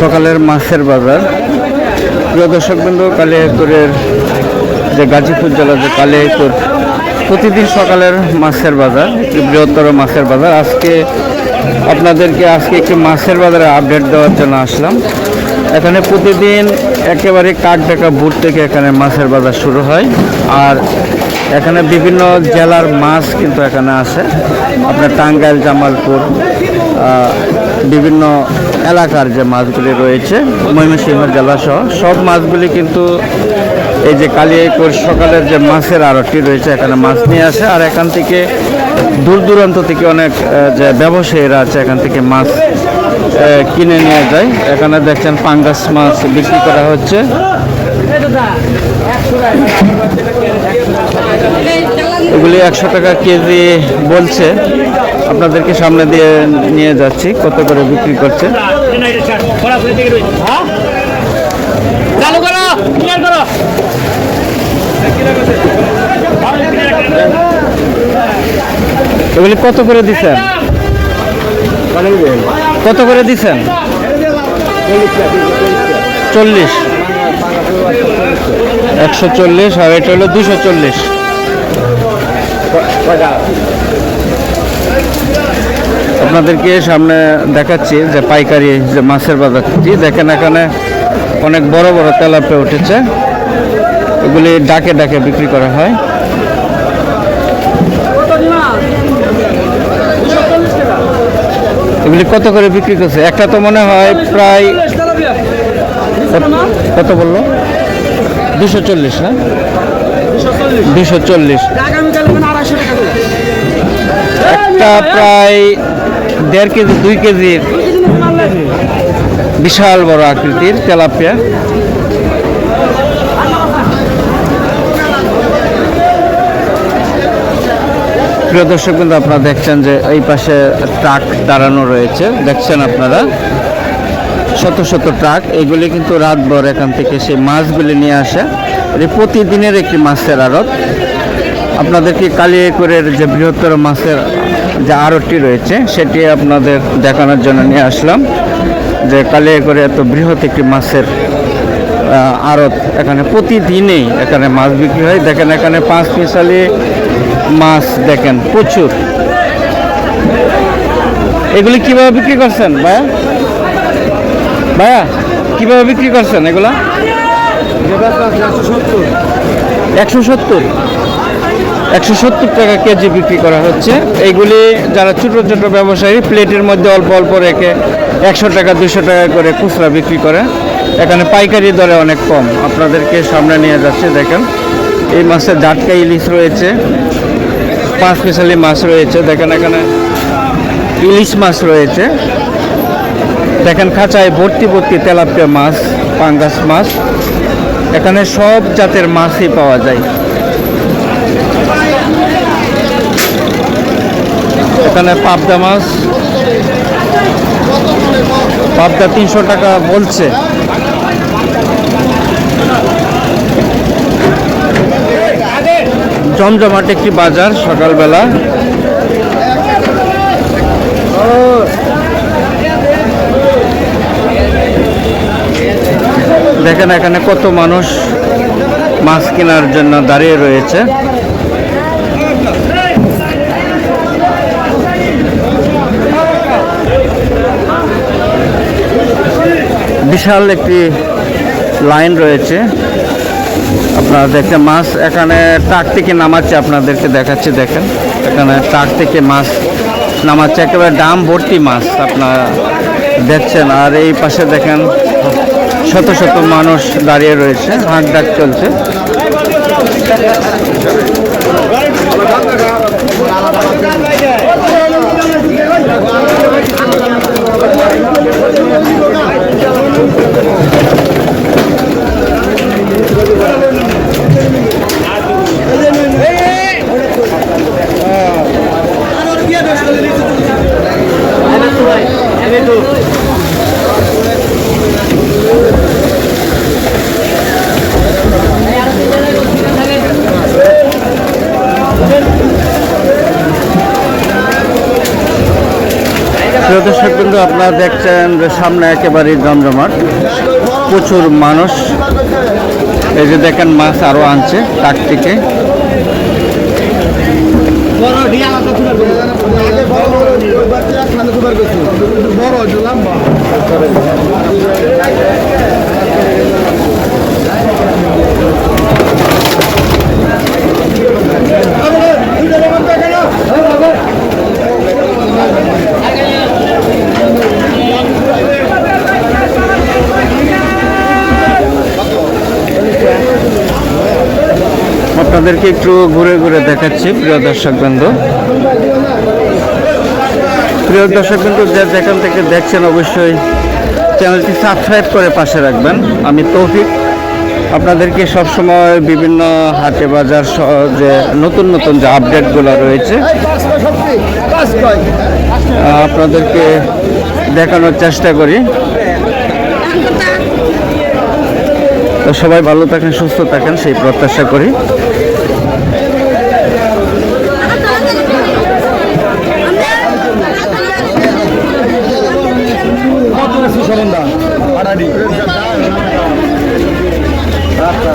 সকালের মাছের বাজার। প্রিয় দর্শকবৃন্দ, কালিয়াকুরের যে গাজীপুর জেলার যে কালিয়াকুর, প্রতিদিন সকালের মাছের বাজার, একটি বৃহত্তর মাছের বাজার। আজকে আপনাদেরকে আজকে একটি মাছের বাজারে আপডেট দেওয়ার জন্য আসলাম। এখানে প্রতিদিন একেবারে কাক ডাকা বুট থেকে এখানে মাছের বাজার শুরু হয়। আর এখানে বিভিন্ন জেলার মাছ কিন্তু এখানে আসে। আপনার টাঙ্গাইল, জামালপুর বিভিন্ন এলাকার যে মাছগুলি রয়েছে ময়মনসিংহ জেলা সহ সব মাছগুলি কিন্তু এই যে কালিয়াকুর সকালের যে মাছের আড়তটি রয়েছে, এখানে মাছ নিয়ে আসে। আর এখান থেকে দূর দূরান্ত থেকে অনেক যে ব্যবসায়ীরা আছে, এখান থেকে মাছ কিনে নিয়ে যায়। এখানে দেখছেন পাঙ্গাস মাছ বিক্রি করা হচ্ছে। এগুলি একশো টাকা কেজি বলছে। আপনাদেরকে সামনে দিয়ে নিয়ে যাচ্ছি। কত করে বিক্রি করছে? এগুলি কত করে দিচ্ছেন? কত করে দিচ্ছেন? চল্লিশ। একশো চল্লিশ আর এটা হলো দুশো চল্লিশ। আপনাদেরকে সামনে দেখাচ্ছি যে পাইকারি যে মাছের বাজারটি দেখেন এখানে অনেক বড় বড় তেলাপে উঠেছে। এগুলি ডাকে ডাকে বিক্রি করা হয়। এগুলি কত করে বিক্রি করছে? একটা তো মনে হয় প্রায় কত- কত বলল? দুশো চল্লিশ না দুশো চল্লিশ। একটা প্রায় দেড় কেজি, দুই কেজির বিশাল বড় আকৃতির তেলাপিয়া। প্রিয় দর্শক কিন্তু আপনারা দেখছেন যে এই পাশে ট্রাক দাঁড়ানো রয়েছে। দেখছেন আপনারা? শত শত ট্রাক, এগুলি কিন্তু রাতভর এখান থেকে সেই মাছগুলি নিয়ে আসে। প্রতিদিনের একটি মাছের আড়ত। আপনাদেরকে কালিয়াকুরের যে বৃহত্তর মাছের যে আড়তটি রয়েছে সেটি আপনাদের দেখানোর জন্য নিয়ে আসলাম। যে কালিয়াকুরে এত বৃহৎ একটি মাছের আড়ত এখানে প্রতিদিনেই এখানে মাছ বিক্রি হয়। দেখেন এখানে পাঁচ মিশালি মাছ দেখেন প্রচুর। এগুলি কীভাবে বিক্রি করছেন ভাইয়া? ভাইয়া কীভাবে বিক্রি করছেন এগুলা? একশো সত্তর? একশো সত্তর টাকা কেজি বিক্রি করা হচ্ছে। এইগুলি যারা ছোট ছোট ব্যবসায়ী, প্লেটের মধ্যে অল্প অল্প রেখে একশো টাকা দুশো টাকা করে খুচরা বিক্রি করে। এখানে পাইকারি দরে অনেক কম। আপনাদেরকে সামনে নিয়ে যাচ্ছে, দেখেন। এই মাছের জাটকা ইলিশ রয়েছে। পাঁচ মিশালি মাছ রয়েছে। দেখেন এখানে ইলিশ মাছ রয়েছে। দেখেন খাঁচায় ভর্তি ভর্তি তেলাপিয়া মাছ, পাঙ্গাস মাছ। এখানে সব জাতের মাছই পাওয়া যায়। এখানে পাবদা মাছ। পাবদা তিনশো টাকা বলছে। জমজমাট একটি বাজার সকালবেলা। দেখেন এখানে কত মানুষ মাছ কেনার জন্য দাঁড়িয়ে রয়েছে। বিশাল একটি লাইন রয়েছে। আপনারা দেখতে মাছ এখানে ট্রাক থেকে নামাচ্ছে, আপনাদেরকে দেখাচ্ছে, দেখেন। এখানে ট্রাক থেকে মাছ নামাচ্ছে, একেবারে ডাম ভর্তি মাছ আপনারা দেখছেন। আর এই পাশে দেখেন, শত শত মানুষ দাঁড়িয়ে রয়েছে, হাঁক ডাক চলছে। প্রিয় দর্শক কিন্তু আপনারা দেখছেন যে সামনে একেবারেই জমজমাট প্রচুর মানুষ। এই যে দেখেন, মাছ আরও আনছে কাকটিকে থেকে আপনাদেরকে একটু ঘুরে ঘুরে দেখাচ্ছি প্রিয় দর্শক বিন্দু প্রিয় দর্শক বিন্দু যে যেখান থেকে দেখছেন অবশ্যই চ্যানেলটি সাবস্ক্রাইব করে পাশে রাখবেন। আমি তৌফিক। আপনাদেরকে সবসময় বিভিন্ন হাটে বাজার সহ যে নতুন নতুন যে আপডেটগুলো রয়েছে আপনাদেরকে দেখানোর চেষ্টা করি। তো সবাই ভালো থাকেন, সুস্থ থাকেন, সেই প্রত্যাশা করি। মুন্ডা ভাড়াডি আচ্ছা